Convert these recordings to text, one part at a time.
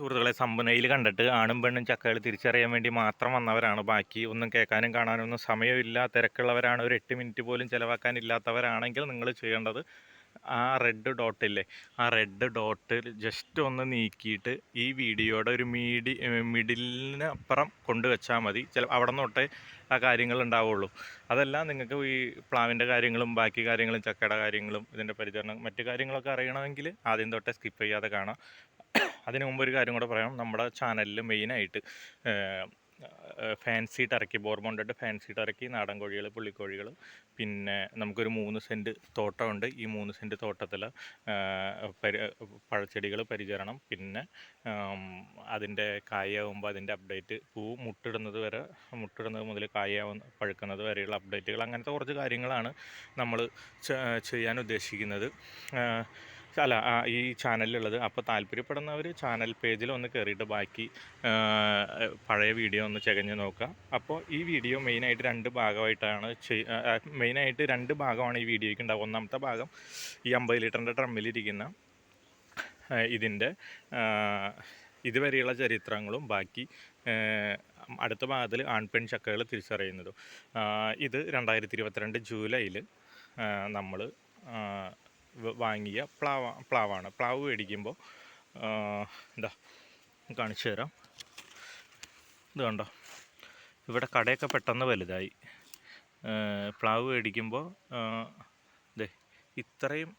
സുഹൃത്തുക്കളെ സമ്പന്നയിൽ കണ്ടിട്ട് ആണും പെണ്ണും ചക്കകൾ തിരിച്ചറിയാൻ വേണ്ടി മാത്രം വന്നവരാണ്. ബാക്കി ഒന്നും കേൾക്കാനും കാണാനും ഒന്നും സമയമില്ല. തിരക്കുള്ളവരാണ്. ഒരു എട്ട് മിനിറ്റ് പോലും ചിലവാക്കാനില്ലാത്തവരാണെങ്കിൽ നിങ്ങൾ ചെയ്യേണ്ടത് ആ റെഡ് ഡോട്ടില്ലേ ആ റെഡ് ഡോട്ട് ജസ്റ്റ് ഒന്ന് നീക്കിയിട്ട് ഈ വീഡിയോയുടെ ഒരു മീഡി മിഡിലിന് അപ്പുറം കൊണ്ടുവച്ചാൽ മതി. ചില അവിടെ തൊട്ടേ ആ കാര്യങ്ങൾ ഉണ്ടാവുള്ളൂ. അതെല്ലാം നിങ്ങൾക്ക് ഈ പ്ലാവിന്റെ കാര്യങ്ങളും ബാക്കി കാര്യങ്ങളും ചക്കയുടെ കാര്യങ്ങളും ഇതിന്റെ പരിചരണം മറ്റു കാര്യങ്ങളൊക്കെ അറിയണമെങ്കിൽ ആദ്യം തൊട്ടേ സ്കിപ്പ് ചെയ്യാതെ കാണാം. അതിന് മുമ്പ് ഒരു കാര്യം കൂടെ പറയാം. നമ്മുടെ ചാനലിൽ മെയിനായിട്ട് ഫാൻസി ടറക്കി ബോർമോണ്ടിട്ട് ഫാൻസി ടറക്കി നാടൻ കോഴികൾ പുള്ളിക്കോഴികൾ പിന്നെ നമുക്കൊരു മൂന്ന് സെന്റ് തോട്ടമുണ്ട്. ഈ മൂന്ന് സെന്റ് തോട്ടത്തിൽ പരി പഴച്ചെടികൾ പരിചരണം. പിന്നെ അതിന്റെ കായാവുമ്പോൾ അതിന്റെ അപ്ഡേറ്റ് പൂ മുട്ടിടുന്നത് വരെ മുട്ടിടുന്നത് മുതൽ കായാവുന്ന പഴുക്കുന്നത് വരെയുള്ള അപ്ഡേറ്റുകൾ അങ്ങനത്തെ കുറച്ച് കാര്യങ്ങളാണ് നമ്മൾ ചെയ്യാൻ ഉദ്ദേശിക്കുന്നത്. അല്ല ഈ ചാനലിലുള്ളത്. അപ്പോൾ താല്പര്യപ്പെടുന്നവർ ചാനൽ പേജിൽ ഒന്ന് കയറിയിട്ട് ബാക്കി പഴയ വീഡിയോ ഒന്ന് ചകഞ്ഞ് നോക്കുക. അപ്പോൾ ഈ വീഡിയോ മെയിനായിട്ട് രണ്ട് ഭാഗമായിട്ടാണ് മെയിനായിട്ട് രണ്ട് ഭാഗമാണ് ഈ വീഡിയോയ്ക്ക് ഉണ്ടാവുക. ഒന്നാമത്തെ ഭാഗം ഈ അമ്പത് ലിറ്ററിന്റെ ഡ്രമ്മിലിരിക്കുന്ന ഇതിന്റെ ഇതുവരെയുള്ള ചരിത്രങ്ങളും ബാക്കി അടുത്ത ഭാഗത്തിൽ ആൺപെൺ ചക്കകൾ തിരിച്ചറിയുന്നതും. ഇത് രണ്ടായിരത്തി ഇരുപത്തിരണ്ട് ജൂലൈയിൽ നമ്മൾ വാങ്ങിയ പ്ലാവ പ്ലാവാണ്. പ്ലാവ് മേടിക്കുമ്പോൾ എന്താ കാണിച്ചു തരാം. ഇത് കണ്ടോ? ഇവിടെ കടയൊക്കെ പെട്ടെന്ന് വലുതായി. പ്ലാവ് മേടിക്കുമ്പോൾ ദേ ഇത്രയും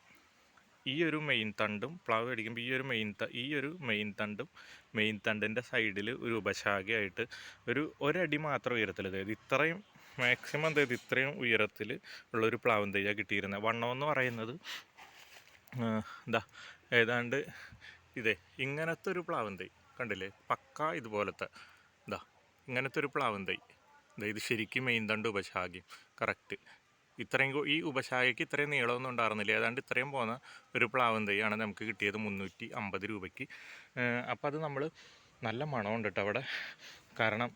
ഈ ഒരു മെയിൻ തണ്ടും പ്ലാവ് മേടിക്കുമ്പോൾ ഈ ഒരു മെയിൻ ത ഈ ഒരു മെയിൻ തണ്ടും മെയിൻ തണ്ടിന്റെ സൈഡിൽ ഒരു ഉപശാഖയായിട്ട് ഒരു ഒരടി മാത്രം ഉയരത്തിൽ അതായത് ഇത്രയും മാക്സിമം അതായത് ഇത്രയും ഉയരത്തിൽ ഉള്ളൊരു പ്ലാവും തയ്യാണ് കിട്ടിയിരുന്നത് വണ്ണമെന്ന് പറയുന്നത് എന്താ ഏതാണ്ട് ഇതേ ഇങ്ങനത്തെ ഒരു പ്ലാവും തൈ കണ്ടില്ലേ? പക്ക ഇതുപോലത്തെ ഇതാ ഇങ്ങനത്തെ ഒരു പ്ലാവും തൈ ഇത് ശരിക്കും മെയിൻ തണ്ട് ഉപശാഖയും കറക്റ്റ്. ഇത്രയും ഈ ഉപശാഖയ്ക്ക് ഇത്രയും നീളമൊന്നും ഉണ്ടായിരുന്നില്ല. ഏതാണ്ട് ഇത്രയും പോകുന്ന ഒരു പ്ലാവും തൈയാണ് നമുക്ക് കിട്ടിയത് മുന്നൂറ്റി അമ്പത് രൂപയ്ക്ക് അപ്പോൾ അത് നമ്മൾ നല്ല മണമുണ്ട് കേട്ടോ അവിടെ. കാരണം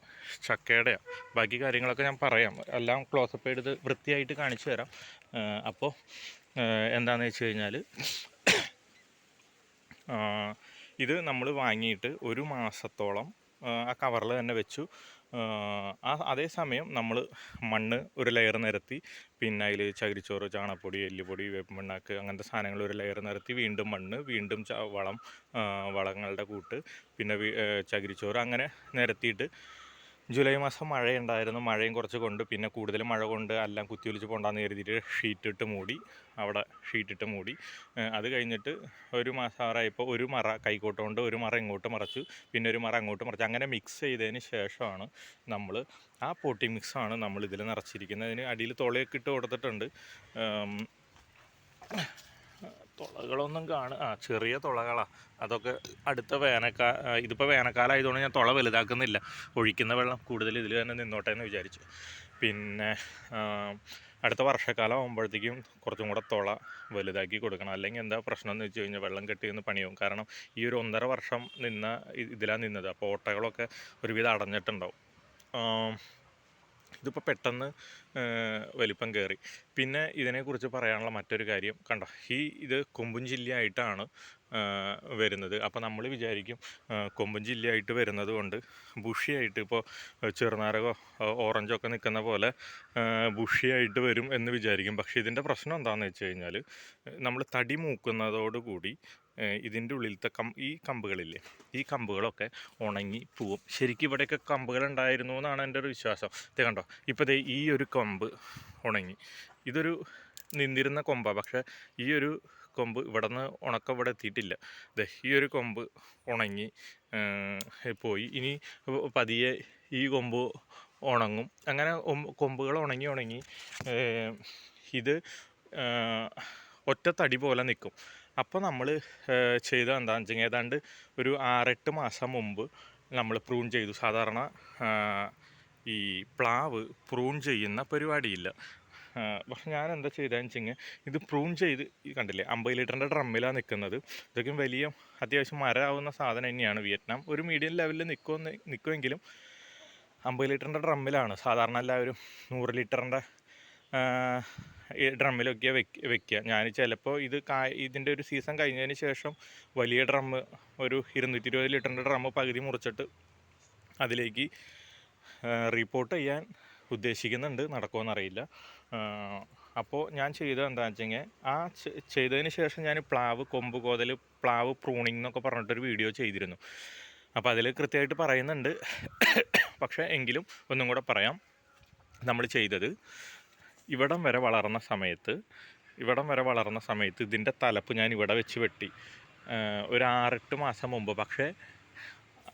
ചക്കയുടെ ബാക്കി കാര്യങ്ങളൊക്കെ ഞാൻ പറയാം. എല്ലാം ക്ലോസപ്പ് എടുത്ത് വൃത്തിയായിട്ട് കാണിച്ചു തരാം. അപ്പോൾ എന്താണെന്ന് വെച്ച് കഴിഞ്ഞാൽ ഇത് നമ്മൾ വാങ്ങിയിട്ട് ഒരു മാസത്തോളം ആ, കവറിൽ തന്നെ വെച്ചു. ആ, അതേസമയം നമ്മൾ മണ്ണ് ഒരു ലെയർ നിരത്തി പിന്നെ അതിൽ ചകിരിച്ചോറ് ചാണകപ്പൊടി എല്ലുപൊടി വേപ്പിമണ്ണാക്ക് അങ്ങനത്തെ സാധനങ്ങൾ ഒരു ലെയർ നിരത്തി വീണ്ടും മണ്ണ് വീണ്ടും വളം വളങ്ങളുടെ കൂട്ട് പിന്നെ ചകിരിച്ചോറ് അങ്ങനെ നിരത്തിയിട്ട് ജൂലൈ മാസം മഴയുണ്ടായിരുന്നു. മഴയും കുറച്ച് കൊണ്ട് പിന്നെ കൂടുതൽ മഴ കൊണ്ട് എല്ലാം കുത്തിയൊലിച്ച് പോണ്ടാന്ന് കരുതിയിട്ട് ഷീറ്റിട്ട് മൂടി അവിടെ ഷീറ്റിട്ട് മൂടി. അത് കഴിഞ്ഞിട്ട് ഒരു മാസം ആറായപ്പോൾ ഒരു മറ കൈക്കോട്ട് കൊണ്ട് ഒരു മറ ഇങ്ങോട്ട് മറച്ചു പിന്നെ ഒരു മറ അങ്ങോട്ട് മറച്ചു. അങ്ങനെ മിക്സ് ചെയ്തതിന് ശേഷമാണ് നമ്മൾ ആ പോട്ടി മിക്സാണ് നമ്മൾ ഇതിൽ നിറച്ചിരിക്കുന്നത്. അതിന് അടിയിൽ തുളയൊക്കെ ഇട്ട് കൊടുത്തിട്ടുണ്ട്. തുളകളൊന്നും കാണുക ആ ചെറിയ തുളകളാ. അതൊക്കെ അടുത്ത വേനൽക്കാ ഇതിപ്പോൾ വേനൽക്കാലമായതുകൊണ്ട് ഞാൻ തുള വലുതാക്കുന്നില്ല. ഒഴിക്കുന്ന വെള്ളം കൂടുതൽ ഇതിൽ തന്നെ നിന്നോട്ടെ എന്ന് വിചാരിച്ചു. പിന്നെ അടുത്ത വർഷക്കാലം ആകുമ്പോഴത്തേക്കും കുറച്ചും കൂടെ തുള വലുതാക്കി കൊടുക്കണം. അല്ലെങ്കിൽ എന്താ പ്രശ്നം എന്ന് വെച്ച് കഴിഞ്ഞാൽ വെള്ളം കെട്ടി നിന്ന് പണിയാവും. കാരണം ഈ ഒരു ഒന്നര വർഷം നിന്ന ഇതിലാണ് നിന്നത്. അപ്പോൾ ഓട്ടകളൊക്കെ ഒരുവിധം അടഞ്ഞിട്ടുണ്ടാവും. ഇതിപ്പോൾ പെട്ടെന്ന് വലിപ്പം കയറി പിന്നെ ഇതിനെക്കുറിച്ച് പറയാനുള്ള മറ്റൊരു കാര്യം കണ്ടോ ഈ ഇത് കൊമ്പും ജില്ലയായിട്ടാണ് വരുന്നത്. അപ്പോൾ നമ്മൾ വിചാരിക്കും കൊമ്പും ജില്ലയായിട്ട് വരുന്നത് കൊണ്ട് ബുഷിയായിട്ട് ഇപ്പോൾ ചെറുനാരകോ ഓറഞ്ചോ ഒക്കെ നിൽക്കുന്ന പോലെ ബുഷിയായിട്ട് വരും എന്ന് വിചാരിക്കും. പക്ഷേ ഇതിന്റെ പ്രശ്നം എന്താണെന്ന് വെച്ച് കഴിഞ്ഞാൽ നമ്മൾ തടി മൂക്കുന്നതോടുകൂടി ഇതിന്റെ ഉള്ളിലത്തെ കം ഈ കമ്പുകളില്ലേ ഈ കമ്പുകളൊക്കെ ഉണങ്ങി പോവും. ശരിക്കും ഇവിടെയൊക്കെ കമ്പുകൾ ഉണ്ടായിരുന്നു എന്നാണ് എന്റെ ഒരു വിശ്വാസം. ഇത് കണ്ടോ? ഇപ്പോൾ ദേ ഈ ഒരു കൊമ്പ് ഉണങ്ങി. ഇതൊരു നിന്നിരുന്ന കൊമ്പാണ് പക്ഷേ ഈ ഒരു കൊമ്പ് ഇവിടെ നിന്ന് ഉണക്കം ഇവിടെ എത്തിയിട്ടില്ല. ദേ ഈ ഒരു കൊമ്പ് ഉണങ്ങി പോയി. ഇനി പതിയെ ഈ കൊമ്പ് ഉണങ്ങും. അങ്ങനെ കൊമ്പുകൾ ഉണങ്ങി ഉണങ്ങി ഇത് ഒറ്റത്തടി പോലെ നിൽക്കും. അപ്പോൾ നമ്മൾ ചെയ്ത എന്താണെന്ന് വെച്ചെങ്കിൽ ഏതാണ്ട് ഒരു ആറെട്ട് മാസം മുമ്പ് നമ്മൾ പ്രൂൺ ചെയ്തു. സാധാരണ ഈ പ്ലാവ് പ്രൂൺ ചെയ്യുന്ന പരിപാടിയില്ല. പക്ഷെ ഞാൻ എന്താ ചെയ്തതെന്ന് വെച്ചെങ്കിൽ ഇത് പ്രൂൺ ചെയ്ത് കണ്ടില്ലേ അമ്പത് ലിറ്ററിന്റെ ഡ്രമ്മിലാണ് നിൽക്കുന്നത് ഇതൊക്കെയും വലിയ അത്യാവശ്യം മരമാവുന്ന സാധനം തന്നെയാണ്. വിയറ്റ്നാം ഒരു മീഡിയം ലെവലിൽ നിൽക്കുമെന്ന് നിൽക്കുമെങ്കിലും അമ്പത് ലിറ്ററിന്റെ ഡ്രമ്മിലാണ്. സാധാരണ എല്ലാവരും നൂറ് ലിറ്ററിന്റെ ഈ ഡ്രമ്മിലൊക്കെ വെക്ക് വെക്കുക ഞാൻ ചിലപ്പോൾ ഇത് കാ ഇതിന്റെ ഒരു സീസൺ കഴിഞ്ഞതിന് ശേഷം വലിയ ഡ്രമ്മ് ഒരു ഇരുന്നൂറ്റി ഇരുപത് ലിറ്ററിന്റെ ഡ്രമ്മ് പകുതി മുറിച്ചിട്ട് അതിലേക്ക് റിപ്പോർട്ട് ചെയ്യാൻ ഉദ്ദേശിക്കുന്നുണ്ട്. നടക്കുമെന്നറിയില്ല അപ്പോൾ ഞാൻ ചെയ്തത് എന്താണെന്ന് വെച്ചെങ്കിൽ ആ ചെയ്തതിന് ശേഷം ഞാൻ പ്ലാവ് കൊമ്പ് കോതൽ പ്ലാവ് പ്രൂണിംഗ് എന്നൊക്കെ പറഞ്ഞിട്ടൊരു വീഡിയോ ചെയ്തിരുന്നു. അപ്പോൾ അതിൽ കൃത്യമായിട്ട് പറയുന്നുണ്ട്. പക്ഷേ എങ്കിലും ഒന്നും കൂടെ പറയാം. നമ്മൾ ചെയ്തത് ഇവിടം വരെ വളർന്ന സമയത്ത് ഇവിടം വരെ വളർന്ന സമയത്ത് ഇതിന്റെ തലപ്പ് ഞാൻ ഇവിടെ വെച്ച് വെട്ടി. ഒരു ആറെട്ട് മാസം മുമ്പ്. പക്ഷേ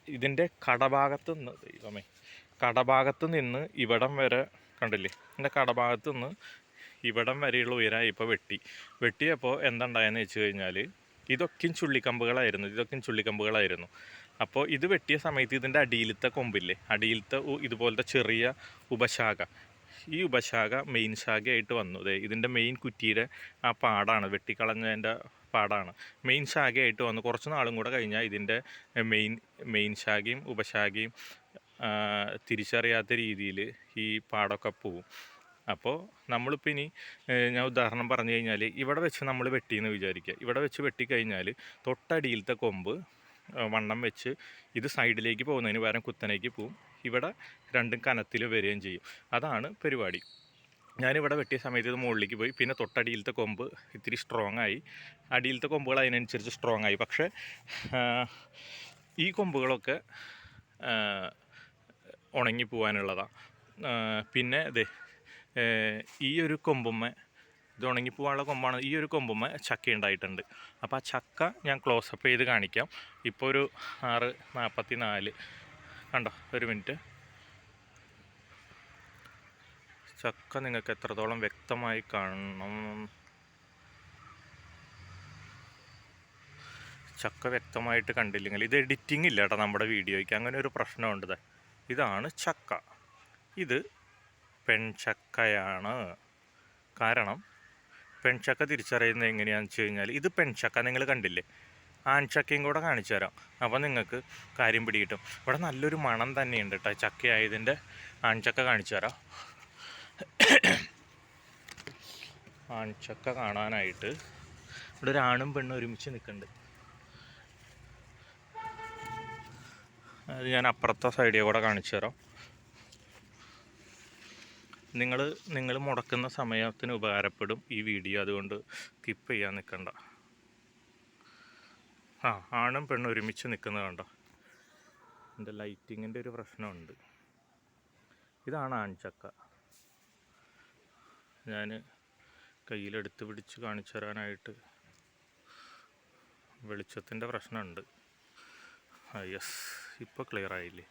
ഇതിന്റെ കടഭാഗത്ത് നിന്ന് ദൈവമേ കടഭാഗത്ത് നിന്ന് ഇവിടം വരെ കണ്ടില്ലേ? ഇതിന്റെ കടഭാഗത്ത് നിന്ന് ഇവിടം വരെയുള്ള ഉയരം ഇപ്പോൾ വെട്ടി. വെട്ടിയപ്പോൾ എന്തുണ്ടായെന്ന് വെച്ച് കഴിഞ്ഞാൽ ഇതൊക്കെയും ചുള്ളിക്കമ്പുകളായിരുന്നു. ഇതൊക്കെയും ചുള്ളിക്കമ്പുകളായിരുന്നു. അപ്പോൾ ഇത് വെട്ടിയ സമയത്ത് ഇതിന്റെ അടിയിലത്തെ കൊമ്പില്ലേ? അടിയിലത്തെ ഇതുപോലത്തെ ചെറിയ ഉപശാഖ. ഈ ഉപശാഖ മെയിൻ ശാഖയായിട്ട് വന്നു. ദേ ഇതിന്റെ മെയിൻ കുറ്റിയുടെ ആ പാടാണ് വെട്ടിക്കളഞ്ഞതിന്റെ പാടാണ്. മെയിൻ ശാഖയായിട്ട് വന്നു. കുറച്ച് നാളും കൂടെ കഴിഞ്ഞാൽ ഇതിന്റെ മെയിൻ മെയിൻ ശാഖയും ഉപശാഖയും തിരിച്ചറിയാത്ത രീതിയിൽ ഈ പാടൊക്കെ പോവും. അപ്പോൾ നമ്മളിപ്പോൾ ഇനി ഞാൻ ഉദാഹരണം പറഞ്ഞു കഴിഞ്ഞാൽ ഇവിടെ വെച്ച് നമ്മൾ വെട്ടിയെന്ന് വിചാരിക്കുക. ഇവിടെ വെച്ച് വെട്ടിക്കഴിഞ്ഞാൽ തൊട്ടടിയിലത്തെ കൊമ്പ് വണ്ണം വെച്ച് ഇത് സൈഡിലേക്ക് പോകുന്നതിന് പകരം കുത്തനേക്ക് പോവും. ഇവിടെ രണ്ടും കനത്തിൽ വരികയും ചെയ്യും. അതാണ് പരിപാടി. ഞാനിവിടെ വെട്ടിയ സമയത്ത് ഇത് മുകളിലേക്ക് പോയി. പിന്നെ തൊട്ടടിയിലത്തെ കൊമ്പ് ഇത്തിരി സ്ട്രോങ് ആയി. അടിയിലത്തെ കൊമ്പുകൾ അതിനനുസരിച്ച് സ്ട്രോങ് ആയി. പക്ഷേ ഈ കൊമ്പുകളൊക്കെ ഉണങ്ങി പോകാനുള്ളതാണ് പിന്നെ അതെ ഈ ഒരു കൊമ്പുമ്മ ഇത് ഉണങ്ങി പോകാനുള്ള കൊമ്പാണ്. ഈ ഒരു കൊമ്പുമ്മ ചക്ക ഉണ്ടായിട്ടുണ്ട് അപ്പോൾ ആ ചക്ക ഞാൻ ക്ലോസപ്പ് ചെയ്ത് കാണിക്കാം. ഇപ്പോൾ ഒരു ആറ് നാൽപ്പത്തി നാല് കണ്ടോ? ഒരു മിനിറ്റ്. ചക്ക നിങ്ങൾക്ക് എത്രത്തോളം വ്യക്തമായി കാണണം? ചക്ക വ്യക്തമായിട്ട് കണ്ടില്ലെങ്കിൽ ഇത് എഡിറ്റിംഗ് ഇല്ല കേട്ടോ നമ്മുടെ വീഡിയോയ്ക്ക്. അങ്ങനെ ഒരു പ്രശ്നമുണ്ട് ഇതാണ് ചക്ക. ഇത് പെൺചക്കയാണ്. കാരണം പെൺചക്ക തിരിച്ചറിയുന്നത് എങ്ങനെയാണെന്ന് വെച്ച് കഴിഞ്ഞാൽ ഇത് പെൺചക്ക നിങ്ങൾ കണ്ടില്ലേ? ആൺചക്കയും കൂടെ കാണിച്ചു തരാം. അപ്പോൾ നിങ്ങൾക്ക് കാര്യം പിടികിട്ടും. ഇവിടെ നല്ലൊരു മണം തന്നെയുണ്ട് കേട്ടോ ചക്കയായതിന്റെ ആൺചക്ക കാണിച്ചു തരാം. ആൺചക്ക കാണാനായിട്ട് ഇവിടെ ഒരു ആണും പെണ്ണും ഒരുമിച്ച് നിൽക്കുന്നുണ്ട്. അത് ഞാൻ അപ്പുറത്തെ സൈഡിൽ കൂടെ കാണിച്ചു തരാം. നിങ്ങൾ നിങ്ങൾ മുടക്കുന്ന സമയത്തിന് ഉപകാരപ്പെടും ഈ വീഡിയോ. അതുകൊണ്ട് സ്കിപ്പ് ചെയ്യാൻ നിൽക്കണ്ട ആ ആണും പെണ്ണും ഒരുമിച്ച് നിൽക്കുന്നത് കണ്ടോ? എന്റെ ലൈറ്റിങ്ങിന്റെ ഒരു പ്രശ്നമുണ്ട്. ഇതാണ് ആൺചക്ക. ഞാൻ കയ്യിലെടുത്ത് പിടിച്ച് കാണിച്ചു തരാനായിട്ട് വെളിച്ചത്തിന്റെ പ്രശ്നമുണ്ട്. യെസ് ഇപ്പോൾ ക്ലിയർ ആയില്ലേ?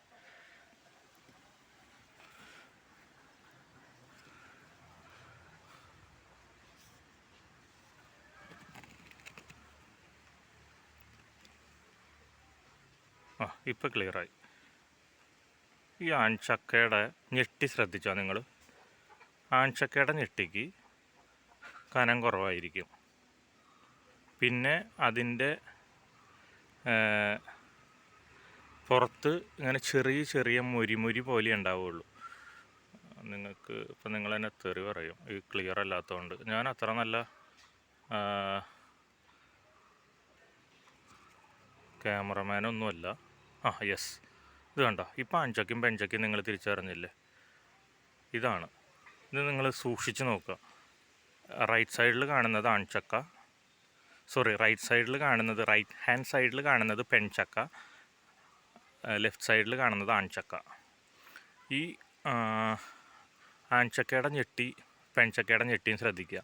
ഇപ്പോൾ ക്ലിയറായി ഈ ആൺചക്കയുടെ ഞെട്ടി ശ്രദ്ധിച്ചോ നിങ്ങൾ ആൺചക്കയുടെ ഞെട്ടിക്ക് കനം കുറവായിരിക്കും. പിന്നെ അതിന്റെ പുറത്ത് ഇങ്ങനെ ചെറിയ ചെറിയ മുരിമുരി പോലെ ഉണ്ടാവുള്ളൂ. നിങ്ങൾക്ക് ഇപ്പം നിങ്ങൾ തന്നെ തെറി പറയും. ഈ ക്ലിയർ അല്ലാത്തതുകൊണ്ട് ഞാൻ അത്ര നല്ല ക്യാമറമാനൊന്നുമല്ല ആ യെസ് ഇത് കണ്ടോ? ഇപ്പം അഞ്ചക്കും പെഞ്ചക്കും നിങ്ങൾ തിരിച്ചറിഞ്ഞില്ലേ? ഇതാണ്. ഇത് നിങ്ങൾ സൂക്ഷിച്ച് നോക്കുക. റൈറ്റ് സൈഡിൽ കാണുന്നത് ആൺചക്ക സോറി റൈറ്റ് സൈഡിൽ കാണുന്നത് റൈറ്റ് ഹാൻഡ് സൈഡിൽ കാണുന്നത് പെൺചക്ക. ലെഫ്റ്റ് സൈഡിൽ കാണുന്നത് ആൺചക്ക ഈ ആൺചക്കയുടെ ഞെട്ടി പെൺചക്കയുടെ ഞെട്ടിയും ശ്രദ്ധിക്കുക.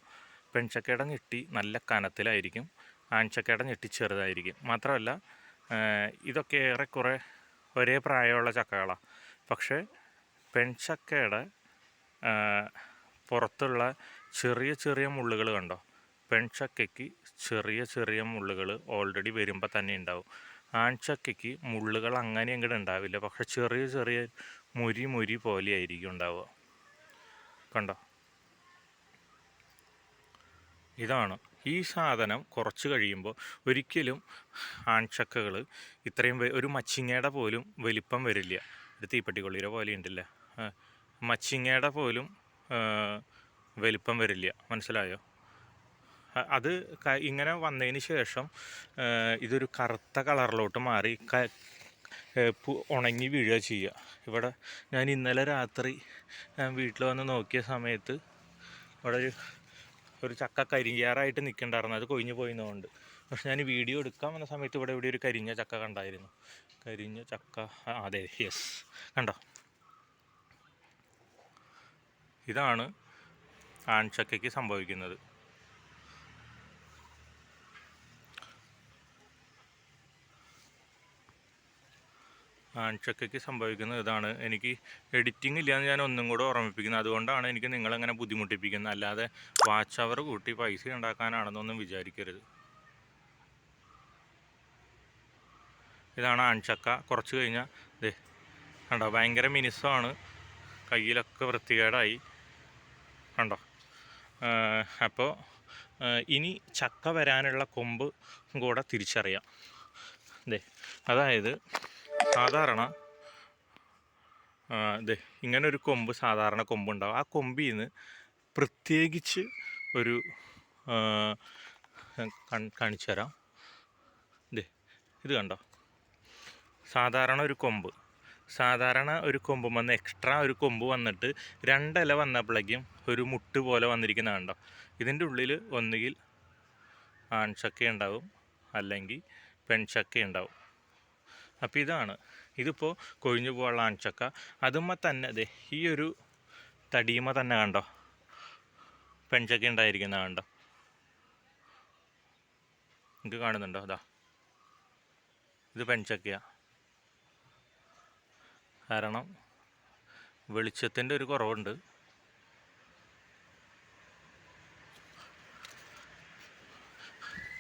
പെൺചക്കയുടെ ഞെട്ടി നല്ല കനത്തിലായിരിക്കും. ആൺചക്കയുടെ ഞെട്ടി ചെറുതായിരിക്കും. മാത്രമല്ല ഇതൊക്കെ ഏറെക്കുറെ ഒരേ പ്രായമുള്ള ചക്കകളാണ് പക്ഷേ പെൺചക്കയുടെ പുറത്തുള്ള ചെറിയ ചെറിയ മുള്ളുകൾ കണ്ടോ? പെൺചക്കയ്ക്ക് ചെറിയ ചെറിയ മുള്ളുകൾ ഓൾറെഡി വരുമ്പോൾ തന്നെ ഉണ്ടാവും ആൺചക്കയ്ക്ക് മുള്ളുകൾ അങ്ങനെ അങ്ങോട്ട് ഉണ്ടാവില്ല പക്ഷെ ചെറിയ ചെറിയ മുരി മുരി പോലെ ആയിരിക്കും ഉണ്ടാവുക കണ്ടോ? ഇതാണ് ഈ സാധനം കുറച്ച് കഴിയുമ്പോൾ ഒരിക്കലും ആൺചക്കകൾ ഇത്രയും ഒരു മച്ചിങ്ങയുടെ പോലും വലിപ്പം വരില്ല. ഒരു തീപ്പെട്ടിക്കൊള്ളിയുടെ പോലെ ഉണ്ടല്ലേ? മച്ചിങ്ങയുടെ പോലും വലിപ്പം വരില്ല. മനസ്സിലായോ? അത് ഇങ്ങനെ വന്നതിന് ശേഷം ഇതൊരു കറുത്ത കളറിലോട്ട് മാറി ഉണങ്ങി വീഴുക ചെയ്യുക. ഇവിടെ ഞാൻ ഇന്നലെ രാത്രി ഞാൻ വീട്ടിൽ വന്ന് നോക്കിയ സമയത്ത് ഇവിടെ ഒരു ഒരു ചക്ക കരിയാറായിട്ട് നിൽക്കണ്ടായിരുന്നു അത് കൊഴിഞ്ഞു പോയിന്നുകൊണ്ട് പക്ഷെ ഞാൻ വീഡിയോ എടുക്കാൻ വന്ന സമയത്ത് ഇവിടെ ഇവിടെ ഒരു കരിഞ്ഞ ചക്ക കണ്ടായിരുന്നു. കരിഞ്ഞ ചക്ക. അതെ യെസ്. കണ്ടോ? ഇതാണ് ആൺചക്കയ്ക്ക് സംഭവിക്കുന്നത്. ആൺചക്കയ്ക്ക് സംഭവിക്കുന്നത് ഇതാണ്. എനിക്ക് എഡിറ്റിംഗ് ഇല്ലയെന്ന് ഞാൻ ഒന്നും കൂടെ ഓർമ്മിപ്പിക്കുന്നത് അതുകൊണ്ടാണ് എനിക്ക് നിങ്ങളങ്ങനെ ബുദ്ധിമുട്ടിപ്പിക്കുന്നത്. അല്ലാതെ വാച്ച് അവർ കൂട്ടി പൈസ ഉണ്ടാക്കാനാണെന്നൊന്നും വിചാരിക്കരുത്. ഇതാണ് ആൺചക്ക കുറച്ച് കഴിഞ്ഞാൽ ദേ കണ്ടോ? ഭയങ്കര മിനുസമാണ്. കയ്യിലൊക്കെ വൃത്തികേടായി. കണ്ടോ? അപ്പോൾ ഇനി ചക്ക വരാനുള്ള കൊമ്പ് കൂടെ തിരിച്ചറിയാം. ദേ അതായത് സാധാരണ ഇങ്ങനെ ഒരു കൊമ്പ് സാധാരണ കൊമ്പുണ്ടാവും. ആ കൊമ്പിൽ നിന്ന് പ്രത്യേകിച്ച് ഒരു കാണിച്ചു തരാം ദേ ഇത് കണ്ടോ? സാധാരണ ഒരു കൊമ്പ്. സാധാരണ ഒരു കൊമ്പ് വന്ന് എക്സ്ട്രാ ഒരു കൊമ്പ് വന്നിട്ട് രണ്ടില വന്നപ്പോഴേക്കും ഒരു മുട്ട് പോലെ വന്നിരിക്കുന്ന കണ്ടോ? ഇതിന്റെ ഉള്ളിൽ ഒന്നുകിൽ ആൺചക്ക ഉണ്ടാവും അല്ലെങ്കിൽ പെൺചക്ക ഉണ്ടാവും അപ്പോൾ ഇതാണ്. ഇതിപ്പോൾ കൊഴിഞ്ഞു പോകാനുള്ള അണച്ചക്ക അതുമ്മ തന്നെ അതെ ഈ ഒരു തടിയുമ്മ തന്നെ കണ്ടോ? പെൺചക്ക ഉണ്ടായിരിക്കുന്ന കണ്ടോ? നിങ്ങൾക്ക് കാണുന്നുണ്ടോ? അതാ ഇത് പെൺചക്കയാ. കാരണം വെളിച്ചത്തിന്റെ ഒരു കുറവുണ്ട്.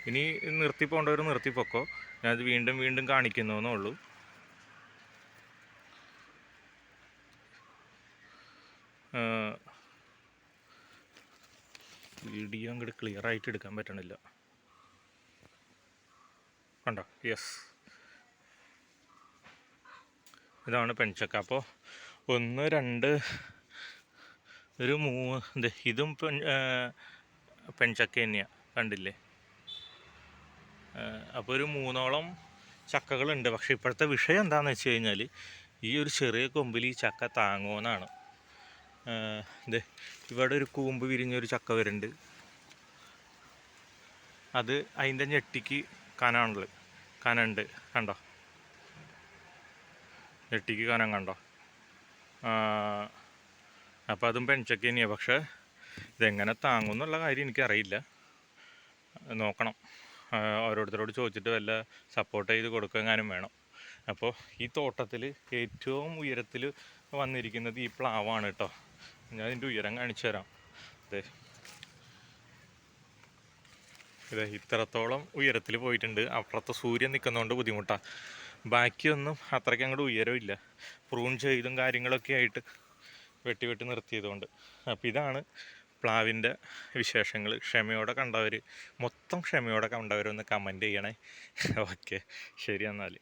ഇനി നിർത്തിപ്പോണ്ടവർ നിർത്തിപ്പോക്കോ ഞാനത് വീണ്ടും വീണ്ടും കാണിക്കുന്നു എന്നേ ഉള്ളൂ വീഡിയോ അങ്ങോട്ട് ക്ലിയർ ആയിട്ട് എടുക്കാൻ പറ്റണില്ല. കണ്ടോ? യെസ് ഇതാണ് പെൺചക്ക അപ്പോൾ ഒന്ന് രണ്ട് ഒരു മൂന്ന് ഇതും പെൺ പെൻഷക്ക തന്നെയാണ് കണ്ടില്ലേ? അപ്പോൾ ഒരു മൂന്നോളം ചക്കകളുണ്ട്. പക്ഷേ ഇപ്പോഴത്തെ വിഷയം എന്താണെന്ന് വെച്ച് കഴിഞ്ഞാൽ ഈ ഒരു ചെറിയ കൊമ്പിൽ ഈ ചക്ക താങ്ങുമെന്നാണ് ഇത് ഇവിടെ ഒരു കൂമ്പ് വിരിഞ്ഞൊരു ചക്ക വരുന്നുണ്ട്. അത് അതിന്റെ ഞെട്ടിക്ക് കനാണുള്ളത്. കനുണ്ട് കണ്ടോ? ഞെട്ടിക്ക് കനം കണ്ടോ? അപ്പോൾ അതും പെൺചക്ക തന്നെയാണ് പക്ഷേ ഇതെങ്ങനെ താങ്ങും എന്നുള്ള കാര്യം എനിക്കറിയില്ല. നോക്കണം. ഓരോരുത്തരോട് ചോദിച്ചിട്ട് വല്ല സപ്പോർട്ട് ചെയ്ത് കൊടുക്കാനും വേണം. അപ്പോൾ ഈ തോട്ടത്തിൽ ഏറ്റവും ഉയരത്തിൽ വന്നിരിക്കുന്നത് ഈ പ്ലാവാണ് കേട്ടോ ഞാൻ ഇതിന്റെ ഉയരം കാണിച്ചു തരാം. അതെ ഇത് ഇത്രത്തോളം ഉയരത്തിൽ പോയിട്ടുണ്ട്. അപ്പുറത്ത് സൂര്യൻ നിൽക്കുന്നതുകൊണ്ട് ബുദ്ധിമുട്ടാണ് ബാക്കിയൊന്നും അത്രയ്ക്ക് അങ്ങോട്ട് ഉയരമില്ല പ്രൂൺ ചെയ്തും കാര്യങ്ങളൊക്കെ ആയിട്ട് വെട്ടി വെട്ടി നിർത്തിയതുകൊണ്ട്. അപ്പോൾ ഇതാണ് പ്ലാവിന്റെ വിശേഷങ്ങൾ ക്ഷമയോടെ കണ്ടവർ മൊത്തം ക്ഷമയോടെ കണ്ടവരൊന്ന് കമന്റ് ചെയ്യണേ. ഓക്കെ ശരി എന്നാൽ